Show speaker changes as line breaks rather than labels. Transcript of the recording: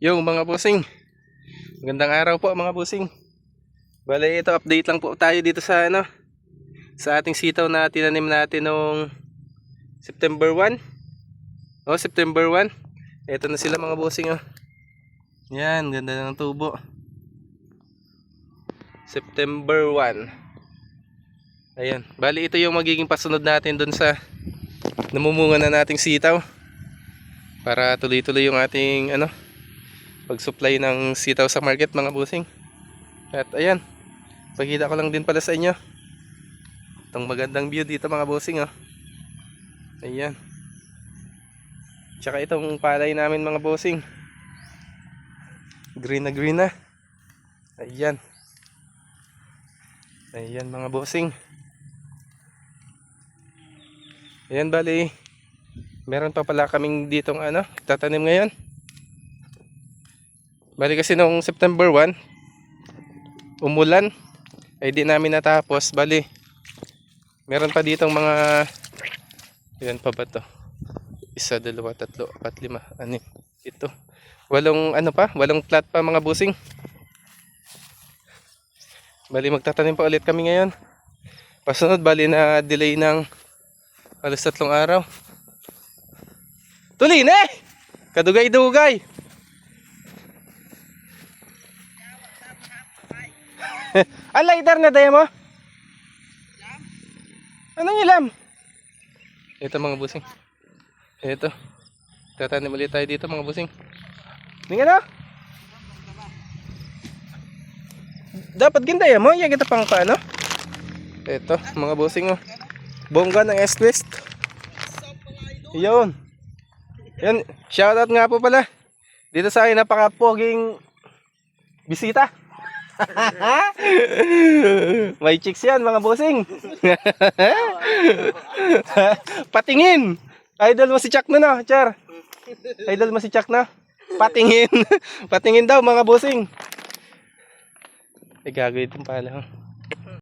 Yung mga busing. Magandang araw po mga busing. Bale ito update lang po tayo dito sa ano sa ating sitaw na tinanim natin noong September 1. Oh, September 1. Ito na sila mga busing oh. Yan, ganda ng tubo. September 1. Ayan, bali ito yung magiging pasunod natin doon sa namumunga na nating sitaw para tuloy-tuloy yung ating ano pag-supply ng sitaw sa market mga busing. At ayan, pagkita ko lang din pala sa inyo. Itong magandang view dito mga busing oh. Ayan. Tsaka itong palay namin mga busing. Green na green na. Ayan. Ayan mga busing. Ayan bali. Meron pa pala kaming ditong ano, tatanim ngayon. Bali kasi noong September 1, umulan. Ay di namin natapos. Bali, meron pa ditong mga, yan pa ba to? Isa, dalawa, tatlo, apat, lima, anim. Ito. Walong ano pa, walong plat pa mga busing. Bali magtatanim pa ulit kami ngayon. Pasunod bali na delay ng alas tatlong araw. Tuloy na eh! Kadugay-dugay! Ang lighter na tayo mo? Anong ilam? Ito mga busing. Ito. Tatanim ulit tayo dito mga busing. Tingnan na. Dapat gintaya mo. Yan kita pang paano. Ito mga busing oh. Bongga ng S-Twist. Yun. Yan. Shoutout nga po pala. Dito sa akin napaka-poging bisita. May chicks yan mga bossing. Patingin. Idol mo si Chuck na no, Char. Idol mo si Chuck na. Patingin. Patingin daw mga bossing. Eh gagawin itong pala.